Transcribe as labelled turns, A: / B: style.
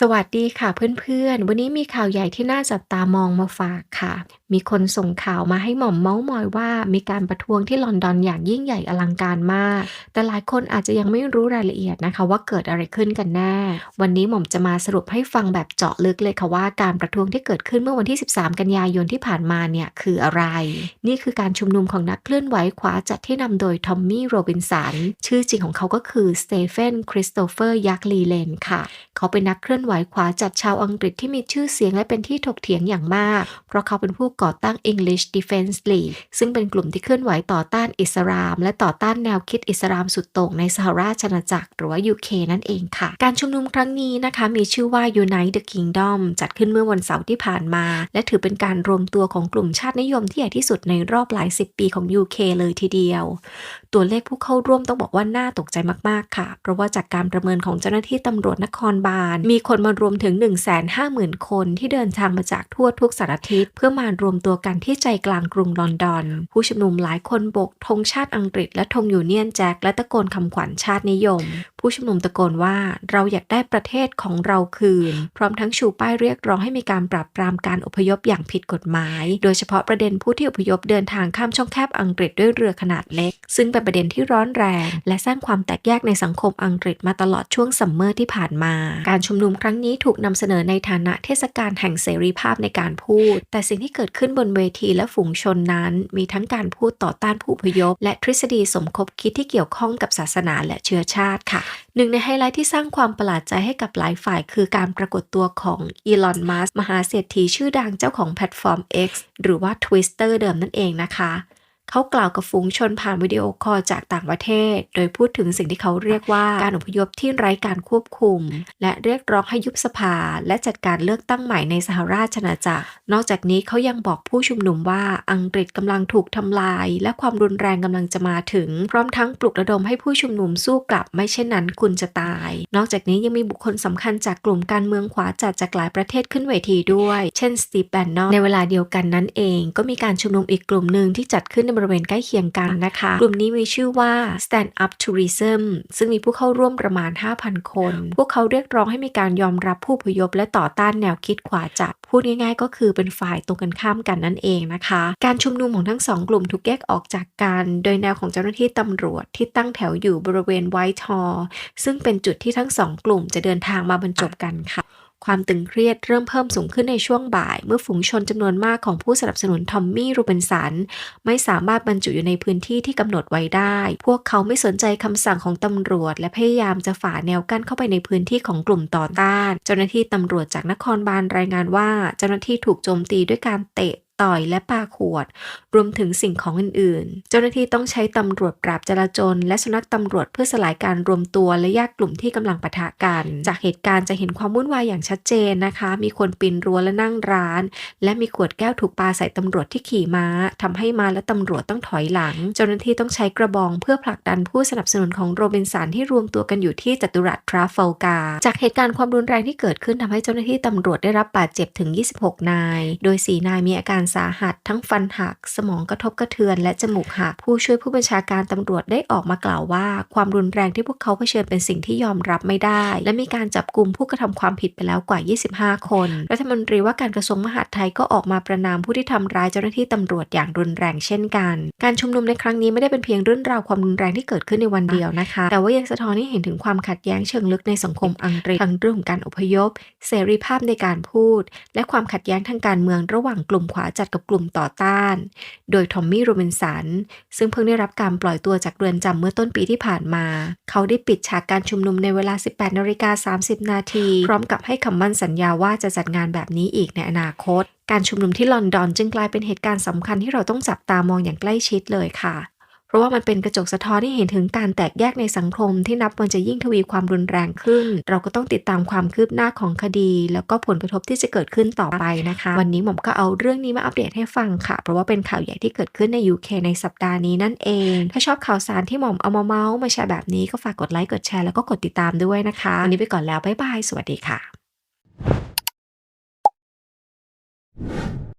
A: สวัสดีค่ะเพื่อนๆ วันนี้มีข่าวใหญ่ที่น่าจับตามองมาฝากค่ะ มีคนส่งข่าวมาให้หม่อมเมาท์มอยว่า มีการประท้วงที่ลอนดอนอย่างยิ่งใหญ่อลังการมาก แต่หลายคนอาจจะยังไม่รู้รายละเอียดนะคะ ว่าเกิดอะไรขึ้นกันแน่ วันนี้หม่อมจะมาสรุปให้ฟังแบบเจาะลึกเลยค่ะว่าการประท้วงที่เกิดขึ้นเมื่อวันที่ 13 กันยายนที่ผ่านมาเนี่ยคืออะไร นี่คือการชุมนุมของนักเคลื่อนไหวขวาจัดที่นำโดยทอมมี่โรบินสัน ชื่อจริงของเขาก็คือสเตเฟนคริสโตเฟอร์ยักลีเลนค่ะ เขาเป็นนักเคลื่อนไหวขวาจัดชาวอังกฤษที่มีชื่อเสียงและเป็นที่ถกเถียงอย่างมาก เพราะเขาเป็นผู้ก่อตั้ง English Defence League ซึ่งเป็นกลุ่มที่เคลื่อนไหวต่อต้านอิสลาม และต่อต้านแนวคิดอิสลามสุดโต่งในสหราชอาณาจักรหรือว่า UK นั่นเองค่ะ การชุมนุมครั้งนี้นะคะมีชื่อว่า Unite the Kingdom จัดขึ้นเมื่อวันเสาร์ที่ผ่านมา และถือเป็นการรวมตัวของกลุ่มชาตินิยมที่ใหญ่ที่สุดในรอบหลายสิบปีของ UK เลยทีเดียว ตัวเลขผู้เข้าร่วมต้องบอกว่าน่าตกใจมากๆค่ะ เพราะว่าจากการประเมินของเจ้าหน้าที่ตำรวจนครบาลมีคนนมารวมถึง 150,000 คนที่เดินทางมาจากทั่วทุกสารทิศเพื่อมารวมตัวกันที่ใจกลางกรุงลอนดอน ผู้ชุมนุมหลายคนโบกธงชาติอังกฤษและธงยูเนียนแจ็คและตะโกนคำขวัญชาตินิยม ผู้ชุมนุมตะโกนว่าเราอยากได้ประเทศของเราคืน พร้อมทั้งชูป้ายเรียกร้องให้มีการปราบปรามการอพยพอย่างผิดกฎหมาย โดยเฉพาะประเด็นผู้ที่อพยพเดินทางข้ามช่องแคบอังกฤษด้วยเรือขนาดเล็ก ซึ่งเป็นประเด็นที่ร้อนแรง และสร้างความแตกแยกในสังคมอังกฤษมาตลอดช่วงซัมเมอร์ที่ผ่านมา การชุมนุมครั้งนี้ถูกนำเสนอในฐานะเทศกาลแห่งเสรีภาพในการพูด แต่สิ่งที่เกิดขึ้นบนเวทีและฝูงชนนั้น มีทั้งการพูดต่อต้านผู้อพยพ และทฤษฎีสมคบคิดที่เกี่ยวข้องกับศาสนาและเชื้อชาติค่ะหนึ่งในไฮไลท์ที่สร้างความประหลาดใจให้กับหลายฝ่าย คือการปรากฏตัวของอีลอน มัสมหาเศรษฐีชื่อดังเจ้าของแพลตฟอร์ม X หรือว่า Twitter เดิมนั่นเองนะคะ เขากล่าวกับฝูงชนผ่านวิดีโอคอลจากต่างประเทศ โดยพูดถึงสิ่งที่เขาเรียกว่าการอพยพที่ไร้การควบคุม และเรียกร้องให้ยุบสภา และจัดการเลือกตั้งใหม่ในสหราชอาณาจักร นอกจากนี้เขายังบอกผู้ชุมนุมว่าอังกฤษกำลังถูกทำลาย และความรุนแรงกำลังจะมาถึง พร้อมทั้งปลุกระดมให้ผู้ชุมนุมสู้กลับไม่เช่นนั้นคุณจะตาย นอกจากนี้ยังมีบุคคลสำคัญจากกลุ่มการเมืองขวาจัดจากหลายประเทศขึ้นเวทีด้วย เช่นสตีฟแบนนอนในเวลาเดียวกันนั้นเอง ก็มีการชุมนุมอีกกลุ่มหนึ่งที่จัดขึ้นในบริเวณใกล้เคียงกันนะคะ กลุ่มนี้มีชื่อว่า Stand Up Tourism ซึ่งมีผู้เข้าร่วมประมาณ 5,000 คน พวกเขาเรียกร้องให้มีการยอมรับผู้อพยพและต่อต้านแนวคิดขวาจัด พูดง่ายๆ ก็คือเป็นฝ่ายตรงกันข้ามกันนั่นเองนะคะ การชุมนุมของทั้งสองกลุ่มถูกแยกออกจากกัน โดยแนวของเจ้าหน้าที่ตำรวจที่ตั้งแถวอยู่บริเวณไวท์ฮอลล์ซึ่งเป็นจุดที่ทั้งสองกลุ่มจะเดินทางมาบรรจบกันค่ะ ความตึงเครียดเริ่มเพิ่มสูงขึ้นในช่วงบ่าย เมื่อฝูงชนจำนวนมากของผู้สนับสนุนทอมมี่รูเบนสัน ไม่สามารถบรรจุอยู่ในพื้นที่ที่กำหนดไว้ได้ พวกเขาไม่สนใจคำสั่งของตำรวจ และพยายามจะฝ่าแนวกั้นเข้าไปในพื้นที่ของกลุ่มต่อต้าน เจ้าหน้าที่ตำรวจจากนครบาลรายงานว่า เจ้าหน้าที่ถูกโจมตีด้วยการเตะ ต่อยและปาขวด รวมถึงสิ่งของอื่นๆ เจ้าหน้าที่ต้องใช้ตำรวจปราบจราจรและสุนัขตำรวจเพื่อสลายการรวมตัวและแยกกลุ่มที่กำลังปะทะกัน จากเหตุการณ์จะเห็นความวุ่นวายอย่างชัดเจนนะคะ มีคนปีนรั้วและนั่งร้าน และมีขวดแก้วถูกปาใส่ตำรวจที่ขี่ม้าทำให้ม้าและตำรวจต้องถอยหลัง เจ้าหน้าที่ต้องใช้กระบองเพื่อผลักดันผู้สนับสนุนของโรบินสันที่รวมตัวกันอยู่ที่จัตุรัสทราฟัลการ์จากเหตุการณ์ความรุนแรงที่เกิดขึ้นทำให้เจ้าหน้าที่ตำรวจได้รับบาดเจ็บถึง 26 นาย โดย 4 นายมีอาการสาหัส ทั้งฟันหัก สมองกระทบกระเทือน และจมูกหัก ผู้ช่วยผู้บัญชาการตำรวจได้ออกมากล่าวว่า ความรุนแรงที่พวกเขาเผชิญเป็นสิ่งที่ยอมรับไม่ได้ และมีการจับกลุ่มผู้กระทำความผิดไปแล้วกว่า 25 คน รัฐมนตรีว่าการกระทรวงมหาดไทยก็ออกมาประนามผู้ที่ทำร้ายเจ้าหน้าที่ตำรวจอย่างรุนแรงเช่นกัน การชุมนุมในครั้งนี้ไม่ได้เป็นเพียงเรื่องราวความรุนแรงที่เกิดขึ้นในวันเดียวนะคะ แต่ว่ายังสะท้อนให้เห็นถึงความขัดแย้งเชิงลึกในสังคมอังกฤษทั้งเรื่องของการอพยพ เสรีภาพในการพูด และความขัดแย้งทางการเมืองระหว่างกลุ่มขวาจัดกับกลุ่มต่อต้าน โดยทอมมี่โรบินสัน ซึ่งเพิ่งได้รับการปล่อยตัวจากเรือนจำเมื่อต้นปีที่ผ่านมา เขาได้ปิดฉากการชุมนุมในเวลา 18นาฬิกา30 นาที พร้อมกับให้คำมั่นสัญญาว่าจะจัดงานแบบนี้อีกในอนาคต การชุมนุมที่ลอนดอนจึงกลายเป็นเหตุการณ์สำคัญที่เราต้องจับตามองอย่างใกล้ชิดเลยค่ะ ราะว่ามันเป็นกระจกสะท้อนให้เห็นถึงการแตกแยกในสังคม ที่นับวันจะยิ่งทวีความรุนแรงขึ้น เราก็ต้องติดตามความคืบหน้าของคดี แล้วก็ผลกระทบที่จะเกิดขึ้นต่อไปนะคะ วันนี้หม่อมก็เอาเรื่องนี้มาอัปเดตให้ฟังค่ะ เพราะว่าเป็นข่าวใหญ่ที่เกิดขึ้นใน UK ในสัปดาห์นี้นั่นเอง ถ้าชอบข่าวสารที่หม่อมเอามาเมาส์มาแชร์แบบนี้ก็ฝากกดไลค์กดแชร์แล้วก็กดติดตามด้วยนะคะวันนี้ไปก่อนแล้วบ๊ายบายสวัสดีค่ะ